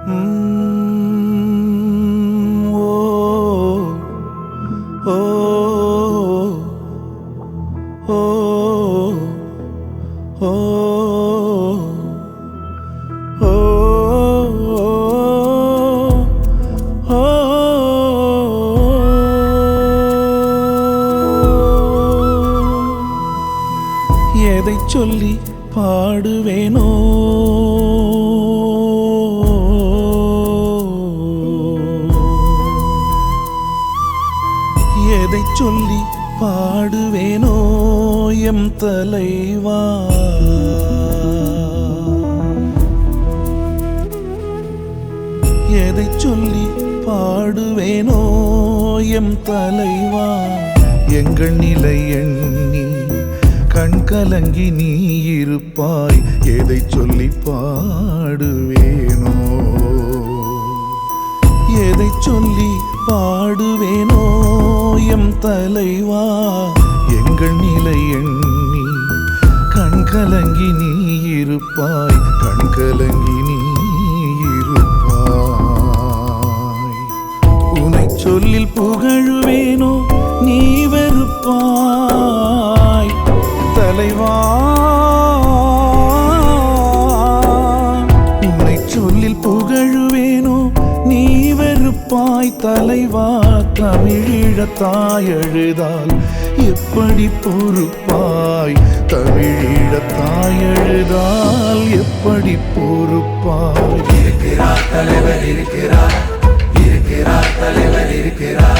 Mm, oh, oh, oh, எதை சொல்லி பாடுவேனோ? சொல்லி பாடுவேனோ எம் தலைவா? எதை சொல்லி பாடுவேனோ எம் தலைவா? எங்கள் நிலை எண்ணி கண் கலங்கி நீ இருப்பாய் எதை சொல்லி பாடுவேனோ? எதை சொல்லி பாடுவேனோ தலைவா எங்கள் நிலை எண்ணி கண் கலங்கி நீ இருப்பாய் கண் கலங்கி நீ இருப்பாய். உனை சொல்லில் புகழுவேனோ நீ வெறுப்பாய். வெறுப்பாய் தலைவா தமிழீழத்தாய் எழுதால் எப்படி பொறுப்பாய்? தமிழீழத்தாய் எழுதால் எப்படி பொறுப்பாய்? இருக்கிறார் தலைவர் இருக்கிறார். இருக்கிறார் தலைவர் இருக்கிறார்.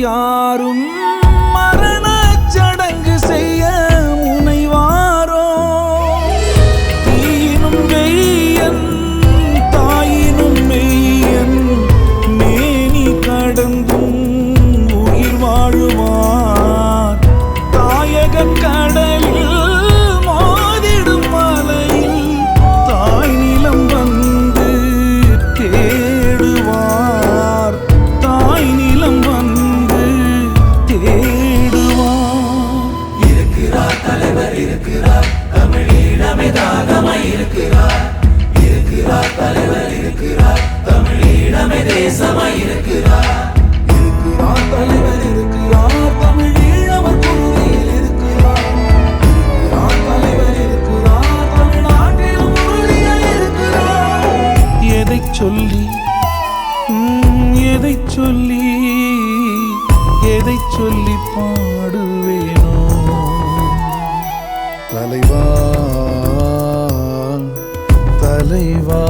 யாரும் சொல்லி எதை சொல்லி எதை சொல்லி பாடுவேனோ? தலைவா தலைவா.